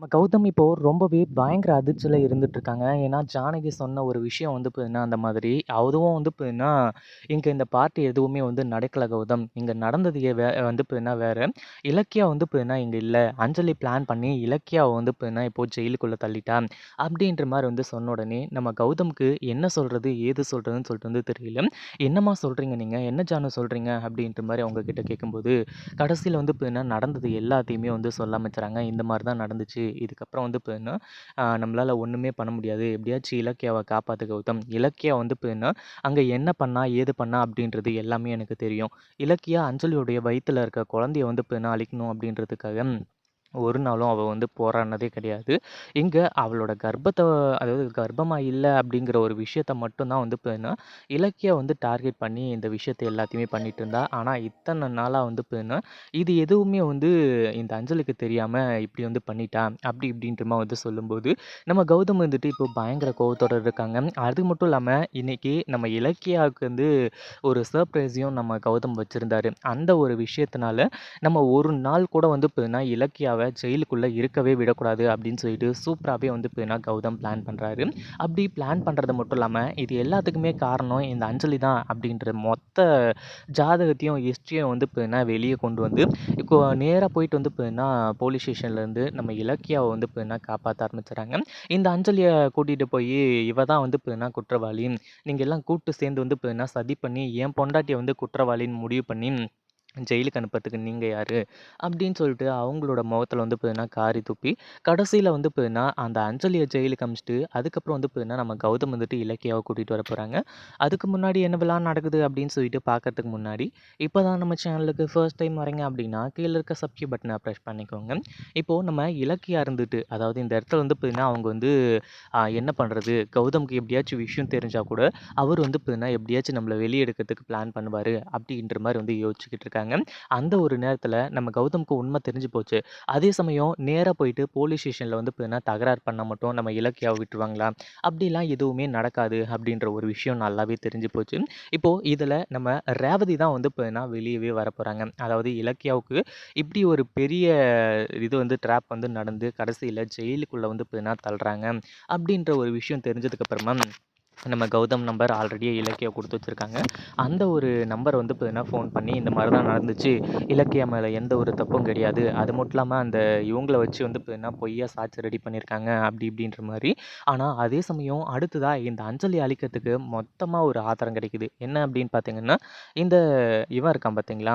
நம்ம கௌதம் இப்போது ரொம்பவே பயங்கர அதிர்ச்சியில் இருந்துட்டுருக்காங்க. ஏன்னா, ஜானகி சொன்ன ஒரு விஷயம் வந்து போதுன்னா அந்த மாதிரி அதுவும் வந்து போதுன்னா இங்கே இந்த பார்ட்டி எதுவுமே வந்து நடக்கல கௌதம். இங்கே நடந்தது வே வந்து போதுன்னா வேறு இலக்கியா வந்து போதுன்னா இங்கே இல்லை அஞ்சலி பிளான் பண்ணி இலக்கியாவ வந்து போதுன்னா இப்போது ஜெயிலுக்குள்ளே தள்ளிட்டா. அப்படின்ற மாதிரி வந்து சொன்ன உடனே, நம்ம கௌதம்க்கு என்ன சொல்கிறது ஏது சொல்கிறதுன்னு சொல்லிட்டு வந்து தெரியல. "என்னம்மா சொல்கிறீங்க நீங்கள் என்ன ஜானு சொல்கிறீங்க அப்படின்ற மாதிரி அவங்க கிட்ட கேட்கும்போது, கடைசியில் வந்து போதுன்னா நடந்தது எல்லாத்தையுமே வந்து சொல்ல ஆரம்பிச்சுறாங்க. இந்த மாதிரி தான் நடந்துச்சு. இதுக்கப்புறம் வந்து பார்த்தீங்கன்னா, நம்மளால் ஒன்றுமே பண்ண முடியாது. எப்படியாச்சும் இலக்கியாவை காப்பாற்று கௌதம். இலக்கியா வந்து பார்த்தீங்கன்னா, அங்கே என்ன பண்ணா? ஏது பண்ணா? அப்படின்றது எல்லாமே எனக்கு தெரியும். இலக்கியா அஞ்சலியுடைய வயிற்றில் இருக்க குழந்தைய வந்து பார்த்தீங்கன்னா அழிக்கணும் அப்படின்றதுக்காக ஒரு நாளும் அவள் வந்து போராடினதே கிடையாது. இங்கே அவளோட கர்ப்பத்தை அதாவது கர்ப்பமாக இல்லை அப்படிங்கிற ஒரு விஷயத்த மட்டும்தான் வந்து பார்த்தீங்கன்னா, இலக்கியா வந்து டார்கெட் பண்ணி இந்த விஷயத்தை எல்லாத்தையுமே பண்ணிட்டு இருந்தா. ஆனால் இத்தனை நாளாக வந்து பார்த்தீங்கன்னா, இது எதுவுமே வந்து இந்த அஞ்சலுக்கு தெரியாமல் இப்படி வந்து பண்ணிட்டான் அப்படி இப்படின்ற வந்து சொல்லும்போது, நம்ம கௌதம் வந்துட்டு இப்போ பயங்கர கோபத்தோடு இருக்காங்க. அது மட்டும் இல்லாமல் இன்னைக்கு நம்ம இலக்கியாவுக்கு வந்து ஒரு சர்ப்ரைஸையும் நம்ம கௌதம் வச்சுருந்தாரு அந்த ஒரு விஷயத்தினால, நம்ம ஒரு நாள் கூட வந்து பார்த்தீங்கன்னா, இலக்கியாவை ஜெயிலுக்குள்ளே இருக்கவே விடக்கூடாது அப்படின்னு சொல்லிட்டு சூப்பராகவே வந்து பார்த்தீங்கன்னா, கௌதம் பிளான் பண்ணுறாரு அப்படி பிளான் பண்ணுறது மட்டும் இல்லாமல் இது எல்லாத்துக்குமே காரணம் இந்த அஞ்சலி தான் அப்படின்ற மொத்த ஜாதகத்தையும், ஹிஸ்ட்ரியும் வந்து பார்த்தீங்கன்னா, வெளியே கொண்டு வந்து, இப்போ நேராக போயிட்டு வந்து பார்த்தீங்கன்னா, போலீஸ் ஸ்டேஷன்லேருந்து நம்ம இலக்கியாவை வந்து பார்த்தீங்கன்னா, காப்பாற்ற ஆரம்பிச்சுறாங்க. இந்த அஞ்சலியை கூட்டிகிட்டு போய் "இவ தான் வந்து பார்த்தீங்கன்னா குற்றவாளி. நீங்கள் எல்லாம் கூட்டு சேர்ந்து வந்து பார்த்தீங்கன்னா, சதி பண்ணி என் பொண்டாட்டியை வந்து குற்றவாளின்னு முடிவு பண்ணி ஜெயிலுக்கு அனுப்புறதுக்கு நீங்கள் யார் அப்படின்னு சொல்லிட்டு அவங்களோட முகத்தில் வந்து பார்த்தீங்கன்னா, காரி துப்பி, கடைசியில் வந்து பார்த்தீங்கன்னா, அந்த அஞ்சலியை ஜெயிலுக்கு அமிச்சிட்டு அதுக்கப்புறம் வந்து பார்த்தீங்கன்னா, நம்ம கௌதம் வந்துட்டு இலக்கியாவை கூட்டிகிட்டு வர போகிறாங்க அதுக்கு முன்னாடி என்னவெல்லாம் நடக்குது அப்படின்னு சொல்லிட்டு பார்க்கறதுக்கு முன்னாடி, இப்போ தான் நம்ம சேனலுக்கு ஃபர்ஸ்ட் டைம் வரீங்க அப்படின்னா, கீழே இருக்க சப்ஸ்கிரைப் பட்டனை ப்ரெஷ் பண்ணிக்கோங்க. இப்போது நம்ம இலக்கியா இருந்துட்டு, அதாவது இந்த இடத்துல வந்து பார்த்தீங்கன்னா, அவங்க வந்து என்ன பண்ணுறது கௌதம்க்கு எப்படியாச்சும் விஷயம் தெரிஞ்சால் கூட, அவர் வந்து பார்த்தீங்கன்னா, எப்படியாச்சும் நம்மளை வெளியெடுக்கிறதுக்கு பிளான் பண்ணுவார் அப்படின்ற மாதிரி வந்து யோசிச்சுக்கிட்டு இருக்காங்க. அந்த ஒரு நேரத்தில் நம்ம கௌதம்க்கு உண்மை தெரிஞ்சு போச்சு. அதே சமயம் நேராக போயிட்டு போலீஸ் ஸ்டேஷனில் வந்து பார்த்தீங்கன்னா, தகராறு பண்ண மட்டும் நம்ம இலக்கியாவை விட்டுருவாங்களா? அப்படிலாம் எதுவுமே நடக்காது அப்படின்ற ஒரு விஷயம் நல்லாவே தெரிஞ்சு போச்சு. இப்போது இதில் நம்ம ரேவதி தான் வந்து பார்த்தீங்கன்னா, வெளியவே வரப்போறாங்க. அதாவது இலக்கியாவுக்கு இப்படி ஒரு பெரிய இது வந்து ட்ராப் வந்து நடந்து, கடைசியில் ஜெயிலுக்குள்ளே வந்து பார்த்தீங்கன்னா தள்ளுறாங்க. அப்படின்ற ஒரு விஷயம் தெரிஞ்சதுக்கப்புறமா நம்ம கௌதம் நம்பர் ஆல்ரெடி இலக்கியா கொடுத்து வச்சிருக்காங்க. அந்த ஒரு நம்பர் வந்து பார்த்தீங்கன்னா, ஃபோன் பண்ணி இந்த மாதிரி தான் நடந்துச்சு. இலக்கியா மேலே எந்த ஒரு தப்பும் கிடையாது. அது மட்டும் இல்லாமல் அந்த இவங்கள வச்சு வந்து பார்த்தீங்கன்னா, பொய்யா சாட்சி ரெடி பண்ணியிருக்காங்க. அப்படி இப்படின்ற மாதிரி ஆனால் அதே சமயம் அடுத்ததாக இந்த அஞ்சலி அழிக்கிறதுக்கு மொத்தமாக ஒரு ஆதாரம் கிடைக்குது. என்ன அப்படின்னு பார்த்தீங்கன்னா, இந்த இவன் இருக்கான் பார்த்தீங்களா?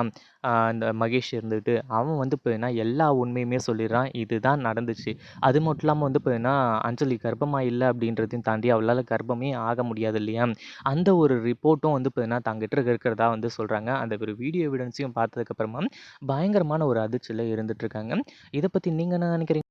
இந்த மகேஷ் இருந்துட்டு, அவன் வந்து பார்த்தீங்கன்னா, எல்லா உண்மையுமே சொல்லிடுறான். இதுதான் நடந்துச்சு. அது மட்டும் இல்லாமல் வந்து பார்த்தீங்கன்னா, அஞ்சலி கர்ப்பமாக இல்லை அப்படின்றதையும் தாண்டி அவளால் கர்ப்பமே ஆக முடியாது இல்லையா? அந்த ஒரு ரிப்போர்ட்டும் வந்து பார்த்தீங்கன்னா, தங்கிட்ட இருக்கிறதா வந்து சொல்றாங்க. அந்த ஒரு வீடியோ எவிடன்ஸையும் பார்த்ததுக்கு அப்புறமா, பயங்கரமான ஒரு அதிர்ச்சியில இருந்துட்டு இருக்காங்க. இதை பத்தி நீங்க என்ன நினைக்கிறீங்க?